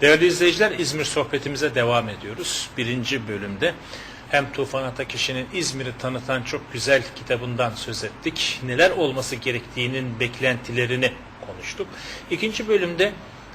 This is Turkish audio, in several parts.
Değerli izleyiciler İzmir sohbetimize devam ediyoruz. Birinci bölümde hem Tufan Atakişi'nin İzmir'i tanıtan çok güzel kitabından söz ettik. Neler olması gerektiğinin beklentilerini konuştuk. İkinci bölümde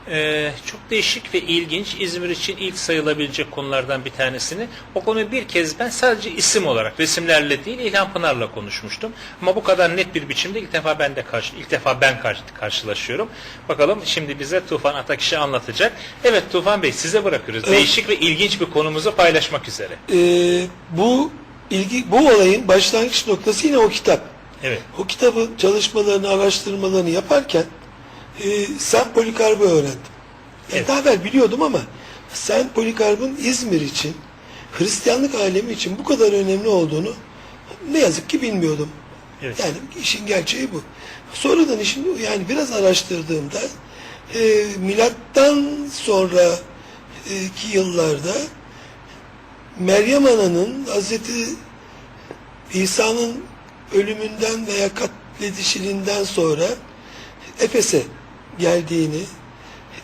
e, çok değişik ve ilginç İzmir için ilk sayılabilecek konulardan bir tanesini o konuyu bir kez ben sadece isim olarak resimlerle değil İlhan Pınar'la konuşmuştum. Ama bu kadar net bir biçimde ilk defa ben de karşı, ilk defa ben karşı, karşılaşıyorum. Bakalım şimdi bize Tufan Atakişi anlatacak. Evet Tufan Bey size bırakıyoruz. Evet. Değişik ve ilginç bir konumuzu paylaşmak üzere. Ee, bu ilgi bu olayın başlangıç noktası yine o kitap. Evet. O kitabın çalışmalarını, araştırmalarını yaparken e, Sen Polikarp'ı öğrendim. Yani Evet. Daha evvel biliyordum ama Sen Polikarp'ın İzmir için, Hristiyanlık alemi için bu kadar önemli olduğunu ne yazık ki bilmiyordum. Evet. Yani işin gerçeği bu. Sonradan işin yani biraz araştırdığımda e, milattan sonraki yıllarda Meryem Ana'nın Hazreti İsa'nın ölümünden veya katledişinden sonra Efes'e geldiğini,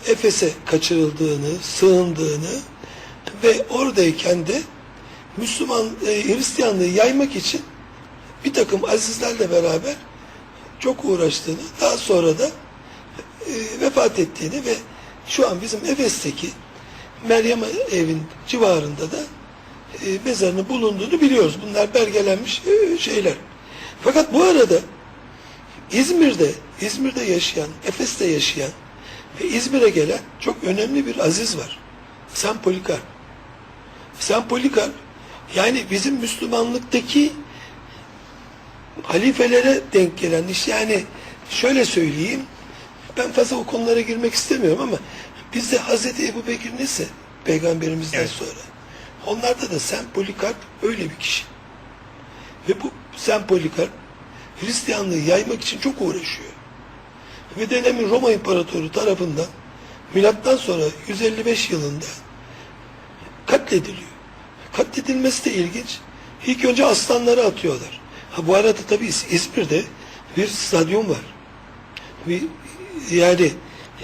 Efes'e kaçırıldığını, sığındığını ve oradayken de Müslüman e, Hristiyanlığı yaymak için bir takım azizlerle beraber çok uğraştığını, daha sonra da e, vefat ettiğini ve şu an bizim Efes'teki Meryem evin civarında da e, mezarının bulunduğunu biliyoruz. Bunlar belgelenmiş e, şeyler. Fakat bu arada İzmir'de, İzmir'de yaşayan, Efes'te yaşayan ve İzmir'e gelen çok önemli bir aziz var. San Polikarp. San Polikarp yani bizim Müslümanlıktaki halifelere denk gelen iş yani şöyle söyleyeyim ben fazla o konulara girmek istemiyorum ama bizde Hazreti Ebu Bekir neyse peygamberimizden Evet. sonra onlarda da Sen Polikarp öyle bir kişi. Ve bu Sen Polikarp Hristiyanlığı yaymak için çok uğraşıyor. Ve dönemin Roma İmparatoru tarafından milattan sonra 155 yılında katlediliyor. Katledilmesi de ilginç. İlk önce aslanları atıyorlar. Ha, bu arada tabii İz- İzmir'de bir stadyum var. Bir, yani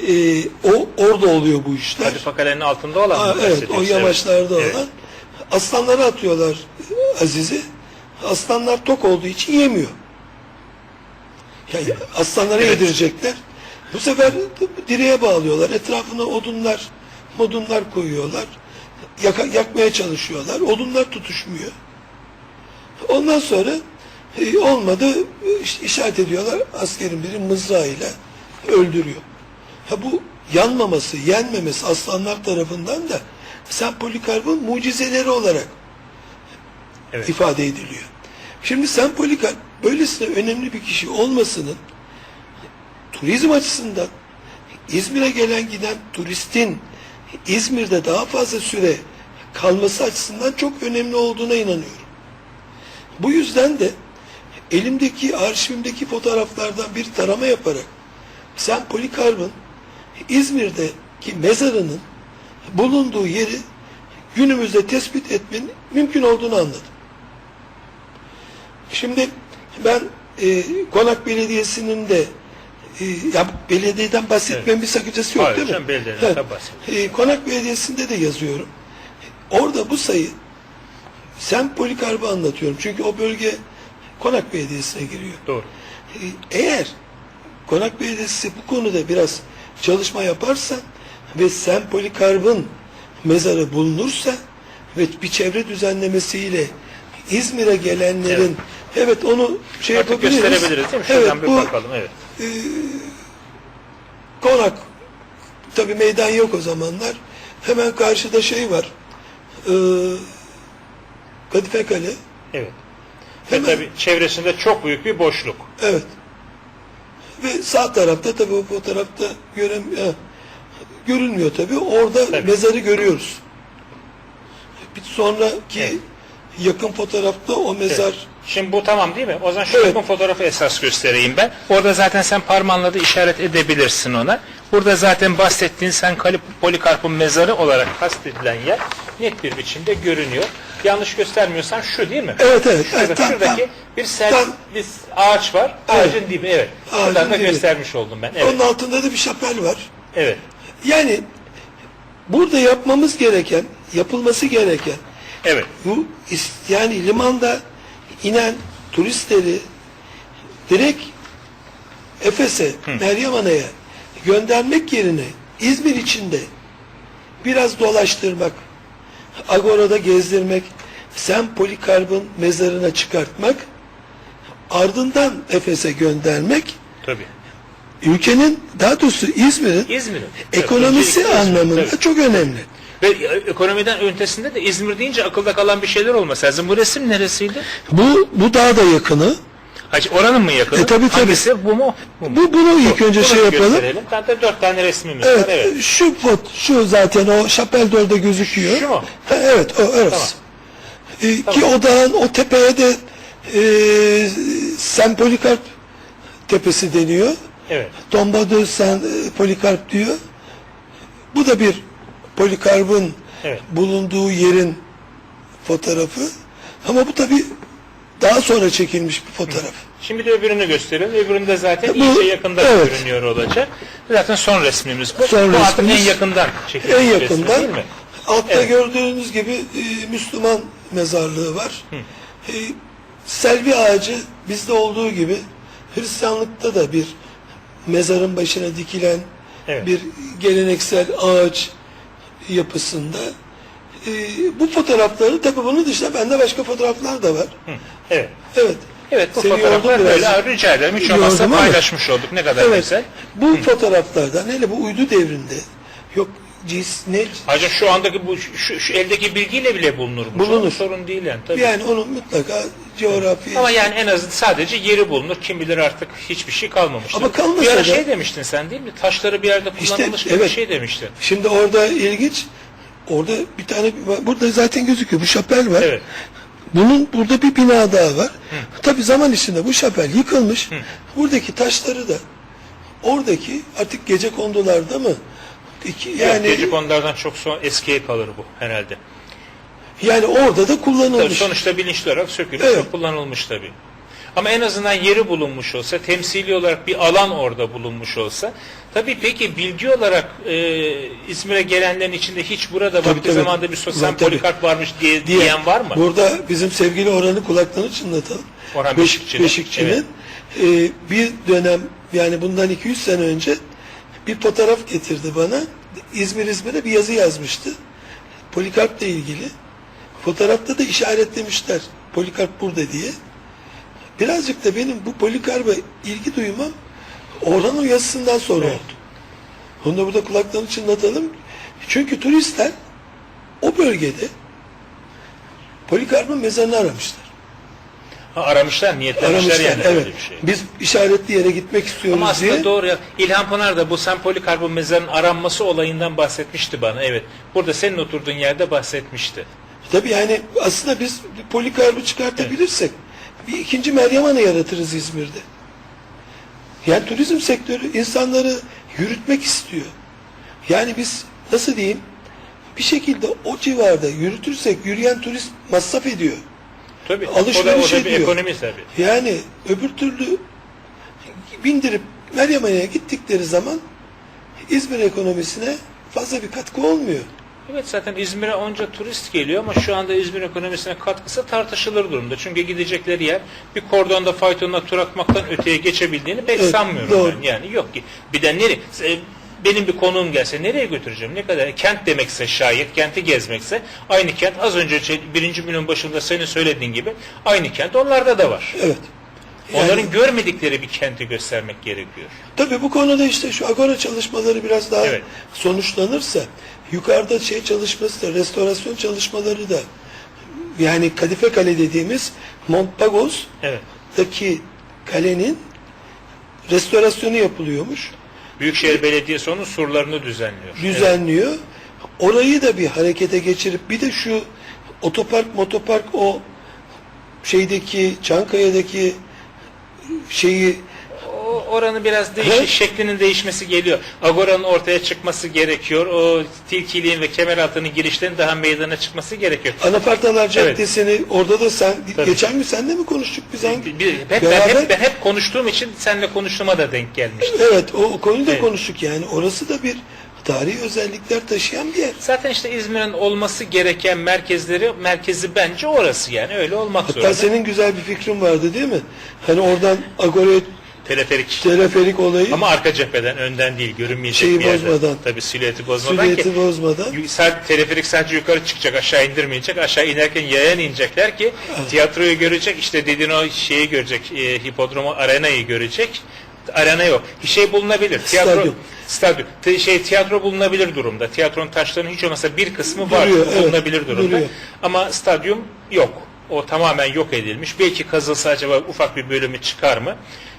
e, o orada oluyor bu işler. Kadife Kale'nin altında olan Ha, evet, o yamaçlarda Evet. olan aslanları atıyorlar Aziz'i. Aslanlar tok olduğu için yemiyor. Yani aslanlara yedirecekler. Bu sefer direğe bağlıyorlar. Etrafına odunlar, modunlar koyuyorlar. Yaka, yakmaya çalışıyorlar. Odunlar tutuşmuyor. Ondan sonra e, olmadı işte işaret ediyorlar. Askerin biri mızrağıyla öldürüyor. Ha bu yanmaması, yenmemesi aslanlar tarafından da Sen Polikarp'ın mucizeleri olarak Evet. ifade ediliyor. Şimdi Sen Polikarp böylesine önemli bir kişi olmasının turizm açısından İzmir'e gelen giden turistin İzmir'de daha fazla süre kalması açısından çok önemli olduğuna inanıyorum. Bu yüzden de elimdeki arşivimdeki fotoğraflardan bir tarama yaparak Sen Polikarp'ın İzmir'deki mezarının bulunduğu yeri günümüzde tespit etmenin mümkün olduğunu anladım. Şimdi ben e, Konak Belediyesi'nin de e, ya belediyeden bahsetmemin bir sakıncası yok Hayır, değil mi? belediyeden Evet. E, Konak Belediyesi'nde de yazıyorum. Orada bu sayı Sen Polikarp'ı anlatıyorum. Çünkü o bölge Konak Belediyesi'ne giriyor. Doğru. E, Eğer Konak Belediyesi bu konuda biraz çalışma yaparsa ve Sen Polikarp'ın mezarı bulunursa ve bir çevre düzenlemesiyle İzmir'e gelenlerin evet, onu şey Artık yapabiliriz. gösterebiliriz değil mi? Şuradan Evet, bir bu bakalım. Evet. konak tabi meydan yok o zamanlar. Hemen karşıda şey var. Ee, Kadife Kale. Evet. Ve Hemen- tabii çevresinde çok büyük bir boşluk. Evet. Ve sağ tarafta tabi o fotoğrafta görem e, görünmüyor tabi. Orada Tabii. mezarı görüyoruz. Bir sonraki Evet. yakın fotoğrafta o mezar Şimdi bu tamam değil mi? O zaman şu Evet. yakın fotoğrafı esas göstereyim ben. Orada zaten sen parmağınla da işaret edebilirsin ona. Burada zaten bahsettiğin sen Polikarp'ın mezarı olarak kastedilen yer net bir biçimde görünüyor. Yanlış göstermiyorsam şu değil mi? Evet evet. Şurada, evet, tam- şuradaki tam. bir sel, Tam. bir ağaç var. Evet. Ağacın dibi evet. Ağacın Buradan da dibi. göstermiş oldum ben. Evet. Onun altında da bir şapel var. Evet. Yani burada yapmamız gereken, yapılması gereken Evet. bu yani limanda inen turistleri direkt Efes'e, Meryem Ana'ya göndermek yerine İzmir içinde biraz dolaştırmak, Agora'da gezdirmek, Sen Polikarp'ın mezarına çıkartmak, ardından Efes'e göndermek, Tabii. ülkenin, daha doğrusu İzmir'in İzmir'in. ekonomisi İzmir, anlamında tabii. çok önemli. Ve ekonomiden ötesinde de İzmir deyince akılda kalan bir şeyler olması lazım. Bu resim neresiydi? Bu, bu daha da yakını. Hacı oranın mı yakını? E, tabii, tabii. Hangisi? Bu mu? Bu mu? Bu, bunu ilk önce Bunu şey yapalım. gösterelim. Zaten dört tane resmimiz Evet, var. Evet. şu fot, şu zaten o Chapelle d'Or'da gözüküyor. Şu mu? Ha, evet, o evet. Tamam. Ee, Ki o dağın o tepeye de e, Polikarp tepesi deniyor. Evet. Tomba de Saint Polikarp diyor. Bu da bir Polikarp'ın Evet. bulunduğu yerin fotoğrafı. Ama bu tabi daha sonra çekilmiş bir fotoğraf. Şimdi de öbürünü gösterelim. Öbüründe zaten Bu- iyice yakından evet. görünüyor olacak. Zaten son resmimiz bu. Son bu artık en resmimiz. yakından çekilmiş En resmi yakından değil mi? altta Evet. gördüğünüz gibi e, Müslüman mezarlığı var. E, selvi ağacı bizde olduğu gibi Hristiyanlıkta da bir mezarın başına dikilen Evet. bir geleneksel ağaç yapısında. E, bu fotoğrafları tabi bunun dışında bende başka fotoğraflar da var. Hı. Evet. Evet. Evet bu Seni fotoğraflar böyle. Aa, Rica ederim. Hiç olmazsa paylaşmış olduk. Ne kadar Evet. güzel. Bu fotoğraflardan hele bu uydu devrinde yok cis ne Hacı şu andaki bu şu, şu eldeki bilgiyle bile bulunur. bu. Bulunur. Sorun değil yani. Tabii. yani onun mutlaka coğrafya Ama yani en azından sadece yeri bulunur. Kim bilir artık hiçbir şey kalmamıştır. Ama kalmasa bir ara da- şey demiştin sen değil mi? Taşları bir yerde İşte, kullanılmış gibi bir evet. şey demiştin. Şimdi orada ilginç. Orada bir tane burada zaten gözüküyor. Bu şapel var. Evet. Bunun burada bir bina daha var. Tabi zaman içinde bu şapel yıkılmış. Buradaki taşları da oradaki artık gece kondularda mı? İki, Yani gece konulardan çok son eskiye kalır bu herhalde. yani orada da Tabii kullanılmış. sonuçta bilinçli olarak sökülüp Evet. ve kullanılmış tabii. Ama en azından yeri bulunmuş olsa, temsili olarak bir alan orada bulunmuş olsa, tabii peki bilgi olarak e, İzmir'e gelenlerin içinde hiç burada Tabii, vakti tabii. zamanda bir sosyal tabii. polikarp varmış diye, diye. diyen var mı? Burada bizim sevgili Orhan'ı kulaklarını çınlatalım. Orhan Beş- Beşikçi'nin, Beşikçi'nin e, bir dönem yani bundan 200 sene önce bir fotoğraf getirdi bana. İzmir İzmir'e bir yazı yazmıştı. Polikarp'la ilgili. Fotoğrafta da işaretlemişler. Polikarp burada diye. Birazcık da benim bu Polikarp'a ilgi duymam Orhan o yazısından sonra Evet. oldu. Onu da burada kulaklarını çınlatalım. Çünkü turistler o bölgede Polikarp'ın mezarını aramışlar. Ha, aramışlar, niyetlemişler Aramışlar, yani evet. bir şey. Biz işaretli yere gitmek istiyoruz Ama aslında diye. doğru ya. İlhan Pınar da bu San Polikarp'ın mezarının aranması olayından bahsetmişti bana. Evet. Burada senin oturduğun yerde bahsetmişti. Tabii yani aslında biz Polikarp'ı çıkartabilirsek bir ikinci Meryem Ana yaratırız İzmir'de. Yani turizm sektörü insanları yürütmek istiyor. Yani biz nasıl diyeyim bir şekilde o civarda yürütürsek yürüyen turist masraf ediyor. Tabii. Alışveriş o da, o da ediyor. ekonomi tabii. Yani öbür türlü bindirip Meryem Ana'ya gittikleri zaman İzmir ekonomisine fazla bir katkı olmuyor. Evet zaten İzmir'e onca turist geliyor ama şu anda İzmir ekonomisine katkısı tartışılır durumda. Çünkü gidecekleri yer bir kordonda faytonla tur atmaktan öteye geçebildiğini pek Evet, sanmıyorum doğru. ben. Yani yok ki. Bir de nereye? Benim bir konuğum gelse nereye götüreceğim? Ne kadar? Kent demekse şayet, kenti gezmekse aynı kent az önce şey- birinci milyon başında senin söylediğin gibi aynı kent onlarda da var. Evet. Yani- Onların görmedikleri bir kenti göstermek gerekiyor. Tabii bu konuda işte şu agora çalışmaları biraz daha Evet. sonuçlanırsa yukarıda şey çalışması da restorasyon çalışmaları da yani Kadife Kale dediğimiz Montpagos'taki Evet. kalenin restorasyonu yapılıyormuş. Büyükşehir Belediyesi onun surlarını düzenliyor. Evet. Düzenliyor. Orayı da bir harekete geçirip bir de şu otopark motopark o şeydeki Çankaya'daki şeyi O oranın biraz değişik, Evet. şeklinin değişmesi geliyor. Agora'nın ortaya çıkması gerekiyor. O tilkiliğin ve kemeraltının girişlerin daha meydana çıkması gerekiyor. Anafartalar Caddesi'ni orada da sen Tabii. geçen gün senle mi konuştuk biz? Bir- bir- hep, ben, hep, ben hep konuştuğum için seninle konuştuğuma da denk gelmişti. Evet o, o konuyu da Evet. konuştuk yani. Orası da bir tarihi özellikler taşıyan bir yer. Zaten işte İzmir'in olması gereken merkezleri, merkezi bence orası yani. Öyle olmak Hatta zorunda. senin güzel bir fikrin vardı değil mi? Hani oradan Agora'ya Teleferik. teleferik olayı Ama arka cepheden, önden değil, görünmeyecek Şeyi bir yerden. bozmadan. Tabii silüeti bozmadan ki. süriyeti bozmadan. Sadece teleferik sadece yukarı çıkacak, aşağı indirmeyecek. Aşağı inerken yayan inecekler ki tiyatroyu görecek, işte dediğin o şeyi görecek, e, hipodromu, arenayı görecek. Arena yok. Bir şey bulunabilir. Tiyatro, Stadyum. stadyum. Şey tiyatro bulunabilir durumda. Tiyatronun taşlarının hiç olmasa bir kısmı var, Duruyor, evet, bulunabilir durumda. duruyor. Ama stadyum yok. O tamamen yok edilmiş. Belki kazılsa acaba ufak bir bölümü çıkar mı?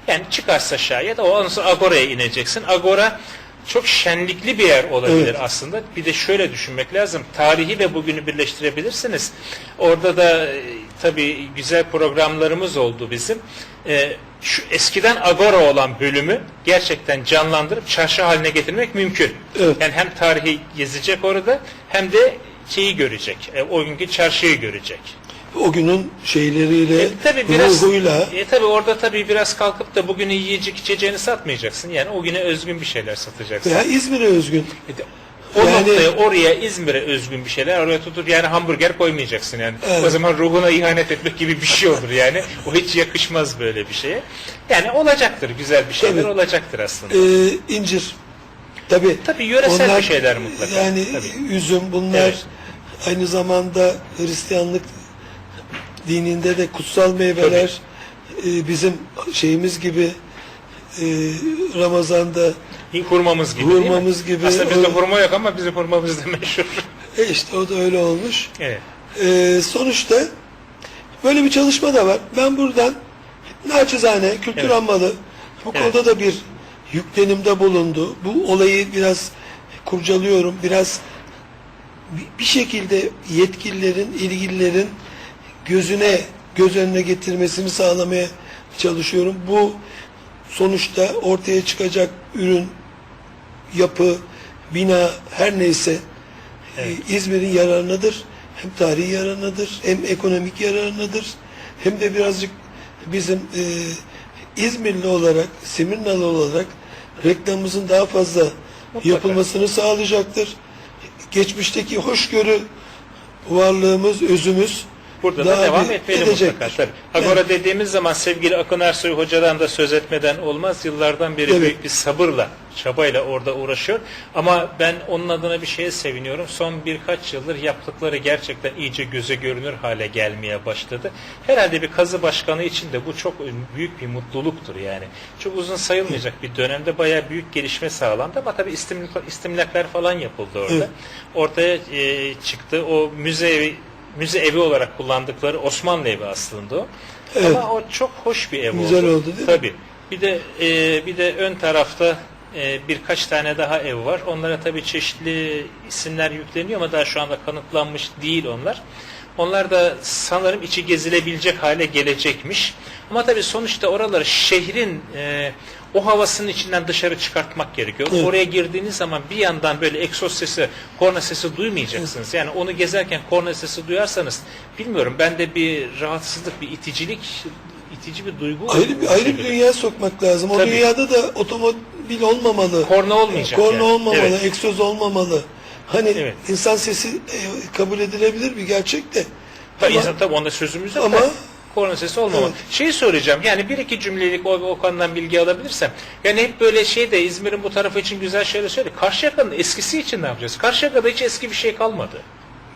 Yani çıkarsa şayet o ondan sonra Agora'ya ineceksin. Agora çok şenlikli bir yer olabilir Evet. aslında. Bir de şöyle düşünmek lazım. Tarihi ve bugünü birleştirebilirsiniz. Orada da e, tabii güzel programlarımız oldu bizim. E, şu eskiden Agora olan bölümü gerçekten canlandırıp çarşı haline getirmek mümkün. Evet. Yani hem tarihi gezecek orada hem de şeyi görecek. E, o günkü çarşıyı görecek. O günün şeyleriyle, E, tabii biraz ruhuyla e, tabii orada tabii biraz kalkıp da bugünü yiyecek içeceğini satmayacaksın. Yani o güne özgün bir şeyler satacaksın. veya İzmir'e özgün. E de- O Yani- noktaya oraya İzmir'e özgün bir şeyler oraya tutup yani hamburger koymayacaksın yani. Evet. O zaman ruhuna ihanet etmek gibi bir şey olur yani. O hiç yakışmaz böyle bir şeye. Yani olacaktır güzel bir şeyler Tabii. olacaktır aslında. Ee, incir. Tabii. Tabii yöresel bir şeyler mutlaka. Yani Tabii. üzüm bunlar Evet. aynı zamanda Hristiyanlık dininde de kutsal meyveler e, bizim şeyimiz gibi e, Ramazan'da Hurmamız gibi? Hurmamız gibi. Aslında bizde hurma yok ama bizim hurmamız da meşhur. e işte o da öyle olmuş. evet. Ee, sonuçta böyle bir çalışma da var. Ben buradan naçizane kültür Evet. anmalı bu Evet. konuda da bir yüklenimde bulundu. Bu olayı biraz kurcalıyorum. Biraz bir- bir şekilde yetkililerin, ilgililerin gözüne, göz önüne getirmesini sağlamaya çalışıyorum. Bu sonuçta ortaya çıkacak ürün, yapı, bina her neyse e, İzmir'in yararınadır. Hem tarihi yararınadır, hem ekonomik yararınadır, hem de birazcık bizim e, İzmirli olarak, Simirnalı olarak reklamımızın daha fazla Mutlaka. yapılmasını sağlayacaktır. Geçmişteki hoşgörü varlığımız, özümüz Burada daha da devam bir etmeli mutlaka. Tabii. Agora dediğimiz zaman sevgili Akın Ersoy hocadan da söz etmeden olmaz. Yıllardan beri Evet. büyük bir sabırla, çabayla orada uğraşıyor. Ama ben onun adına bir şeye seviniyorum. Son birkaç yıldır yaptıkları gerçekten iyice göze görünür hale gelmeye başladı. Herhalde bir kazı başkanı için de bu çok büyük bir mutluluktur yani. Çok uzun sayılmayacak bir dönemde bayağı büyük gelişme sağlandı ama tabii istimlak, istimlaklar falan yapıldı orada. Evet. Ortaya e, çıktı. O müze müze evi olarak kullandıkları Osmanlı evi aslında o. Evet. Ama o çok hoş bir ev Güzel oldu. oldu, değil mi? Tabii. Bir de e, bir de ön tarafta e, birkaç tane daha ev var. Onlara tabii çeşitli isimler yükleniyor ama daha şu anda kanıtlanmış değil onlar. Onlar da sanırım içi gezilebilecek hale gelecekmiş. Ama tabii sonuçta oraları şehrin e, o havasının içinden dışarı çıkartmak gerekiyor. Evet. Oraya girdiğiniz zaman bir yandan böyle egzoz sesi, korna sesi duymayacaksınız. Yani onu gezerken korna sesi duyarsanız bilmiyorum bende bir rahatsızlık, bir iticilik, itici bir duygu Ayrı bir, ayrı bir dünya sokmak lazım. O Tabii. dünyada da otomobil olmamalı. Korna olmayacak Korna yani. olmamalı, Evet. egzoz olmamalı. Hani Evet. insan sesi e, kabul edilebilir bir gerçek de. Tabii Ama- insan tabii onda sözümüz yok Ama- da korna sesi olmamalı. Evet. Şeyi soracağım yani bir iki cümlelik o, o konudan bilgi alabilirsem. Yani hep böyle şey de İzmir'in bu tarafı için güzel şeyler söyle. Karşıyaka'nın eskisi için ne yapacağız? Karşıyaka'da hiç eski bir şey kalmadı.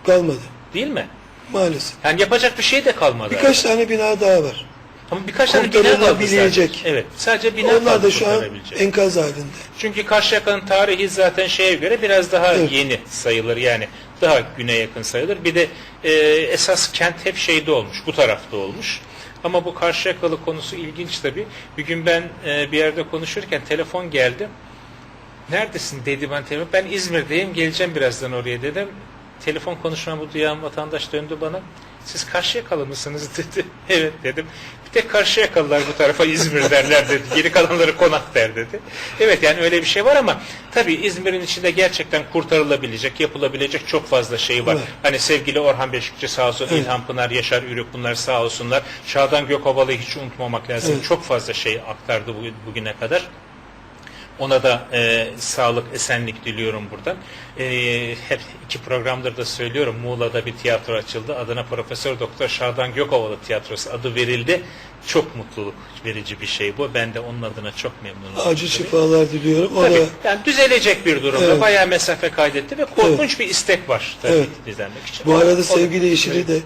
kalmadı Değil mi? maalesef. Yani yapacak bir şey de kalmadı. Birkaç tane bina daha var. Ama birkaç tane bina kaldı sadece. Evet. Sadece bina Onlar da şu an enkaz halinde. Çünkü Karşıyaka'nın tarihi zaten şeye göre biraz daha Evet. yeni sayılır yani daha güne yakın sayılır. Bir de e, esas kent hep şeyde olmuş, bu tarafta olmuş. Ama bu Karşıyakalı konusu ilginç tabii. Bir gün ben e, bir yerde konuşurken telefon geldi. Neredesin dedi ben telefon. Ben İzmir'deyim geleceğim birazdan oraya dedim. Telefon konuşmamı duyan vatandaş döndü bana. Siz Karşıyakalı mısınız dedi. evet dedim. Tek Karşıyakalılar bu tarafa İzmir derler dedi. Geri kalanları konak der dedi. Evet yani öyle bir şey var ama tabii İzmir'in içinde gerçekten kurtarılabilecek, yapılabilecek çok fazla şey var. Evet. Hani sevgili Orhan Beşikçi sağ olsun, Evet. İlhan Pınar, Yaşar Ürük bunlar sağ olsunlar. Şadan Gökovalı'yı hiç unutmamak lazım. Evet. Çok fazla şey aktardı bugün- bugüne kadar. Ona da e, sağlık, esenlik diliyorum buradan. E, hep iki programdır da söylüyorum. Muğla'da bir tiyatro açıldı. Adına Profesör Doktor Şadan Gökovalı Tiyatrosu adı verildi. Çok mutluluk verici bir şey bu. Ben de onun adına çok memnunum. Acı şifalar diliyorum. O Tabii. da Yani düzelecek bir durumda. Evet. Bayağı mesafe kaydetti ve korkunç bir istek var tabii Evet. düzenlemek için. bu arada o- sevgili Yeşil'i de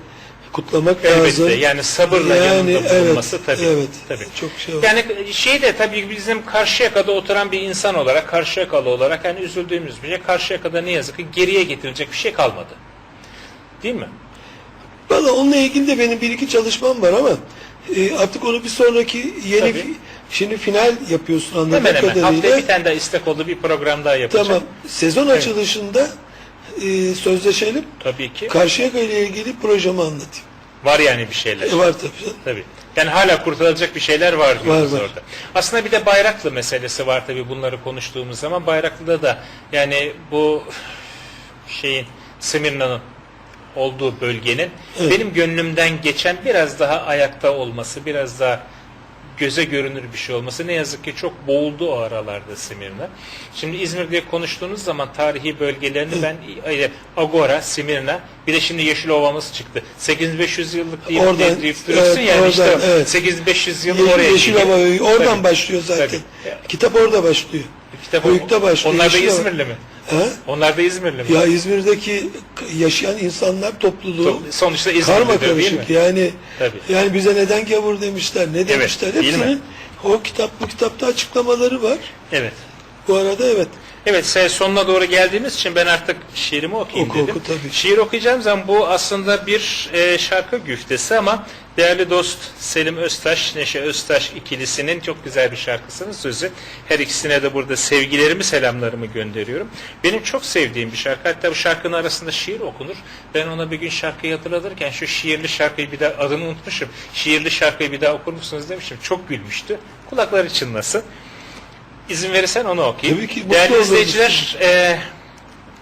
kutlamak Elbette lazım. yani sabırla yanında bulunması tabii. Evet. tabii. Çok şey var. Yani şey de tabii bizim Karşıyaka'da oturan bir insan olarak, Karşıyakalı olarak yani üzüldüğümüz bir şey. Karşıyaka'da ne yazık ki geriye getirilecek bir şey kalmadı. Değil mi? Valla onunla ilgili de benim bir iki çalışmam var ama e, artık onu bir sonraki yeni Tabii. fi- şimdi final yapıyorsun anladığım Hemen hemen. Haftaya kadarıyla. bir tane daha istek oldu bir program daha yapacağım. Tamam. Sezon açılışında e, sözleşelim. Tabii ki. Karşıyaka ile ilgili projemi anlatayım. Var yani bir şeyler. E, var tabii. Tabii. Yani hala kurtarılacak bir şeyler var diyoruz Var, var. orada. Aslında bir de Bayraklı meselesi var tabii bunları konuştuğumuz zaman. Bayraklı'da da yani bu şeyin Simirna'nın olduğu bölgenin Evet. benim gönlümden geçen biraz daha ayakta olması, biraz daha göze görünür bir şey olması ne yazık ki çok boğuldu o aralarda Simirna. Şimdi İzmir diye konuştuğunuz zaman tarihi bölgelerini ben Agora, Simirna bir de şimdi Yeşilova'mız çıktı. 8500 yıllık deyip, Oradan, deyip duruyorsun evet, yani oradan, işte evet. 8500 yıl oraya Yeşilova oradan Tabii. başlıyor zaten. Tabii. Kitap orada başlıyor. Kitap Höyük'te başlıyor. Onlar da. İzmirli mi? Ha? Onlar da İzmirli mi? Ya İzmir'deki yaşayan insanlar topluluğu Top- Sonuçta karma İzmirlidir değil mi? karışık. Yani Tabii. yani bize neden gavur demişler, ne demişler. değil mi? Hepsinin o kitap bu kitapta açıklamaları var. Evet. Bu arada evet. Evet se- sonuna doğru geldiğimiz için ben artık şiirimi okuyayım Oku, dedim. oku, tabii. Şiir okuyacağım zaman bu aslında bir e, şarkı güftesi ama değerli dost Selim Öztaş, Neşe Öztaş ikilisinin çok güzel bir şarkısının sözü. Her ikisine de burada sevgilerimi, selamlarımı gönderiyorum. Benim çok sevdiğim bir şarkı. Hatta bu şarkının arasında şiir okunur. Ben ona bir gün şarkıyı hatırlatırken şu şiirli şarkıyı bir daha adını unutmuşum. Şiirli şarkıyı bir daha okur musunuz demiştim. Çok gülmüştü. Kulakları çınlasın. İzin verirsen onu okuyayım. Tabii ki, Değerli izleyiciler, e,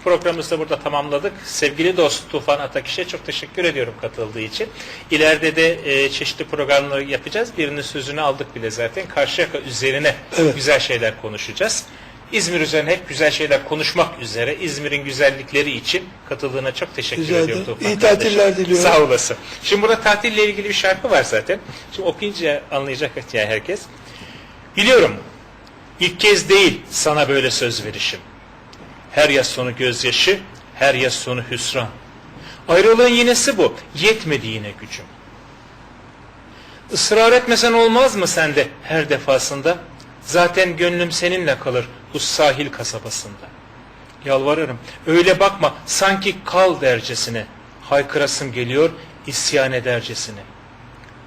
programımızı da burada tamamladık. Sevgili dost Tufan Atakiş'e çok teşekkür ediyorum katıldığı için. İleride de e, çeşitli programları yapacağız. Birinin sözünü aldık bile zaten. Karşıyaka üzerine Evet. güzel şeyler konuşacağız. İzmir üzerine hep güzel şeyler konuşmak üzere İzmir'in güzellikleri için katıldığına çok teşekkür Rica ediyorum. Tufan İyi tatiller kardeşim. diliyorum. Sağ olasın. Şimdi burada tatille ilgili bir şarkı var zaten. Şimdi okuyunca anlayacak yani herkes. Biliyorum İlk kez değil sana böyle söz verişim. Her yaz sonu gözyaşı, her yaz sonu hüsran. Ayrılığın yinesi bu, yetmedi yine gücüm. Israr etmesen olmaz mı sende her defasında? Zaten gönlüm seninle kalır bu sahil kasabasında. Yalvarırım, öyle bakma sanki kal dercesine. Haykırasım geliyor isyan edercesine.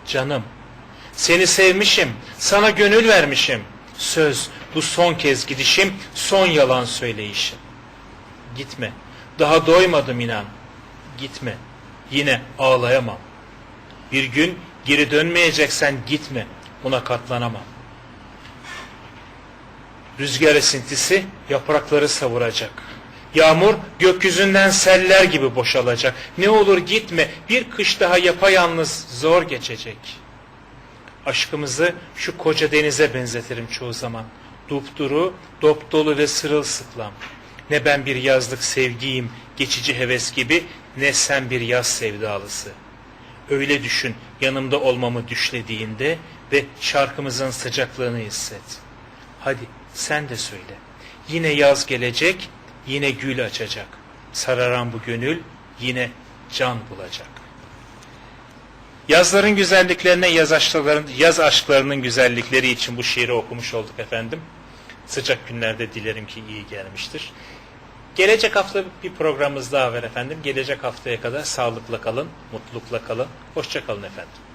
Canım, seni sevmişim, sana gönül vermişim. Söz, bu son kez gidişim, son yalan söyleyişim. Gitme, daha doymadım inan. Gitme, yine ağlayamam. Bir gün geri dönmeyeceksen gitme, buna katlanamam. Rüzgar esintisi yaprakları savuracak. Yağmur gökyüzünden seller gibi boşalacak. Ne olur gitme, bir kış daha yapayalnız zor geçecek. Aşkımızı şu koca denize benzetirim çoğu zaman. Dupduru, dop dolu ve sırılsıklam. Ne ben bir yazlık sevgiyim, geçici heves gibi, ne sen bir yaz sevdalısı. Öyle düşün yanımda olmamı düşlediğinde ve şarkımızın sıcaklığını hisset. Hadi sen de söyle. Yine yaz gelecek, yine gül açacak. Sararan bu gönül yine can bulacak. Yazların güzelliklerine yaz aşklarının, yaz aşklarının güzellikleri için bu şiiri okumuş olduk efendim. Sıcak günlerde dilerim ki iyi gelmiştir. Gelecek hafta bir programımız daha var efendim. Gelecek haftaya kadar sağlıkla kalın, mutlulukla kalın. Hoşça kalın efendim.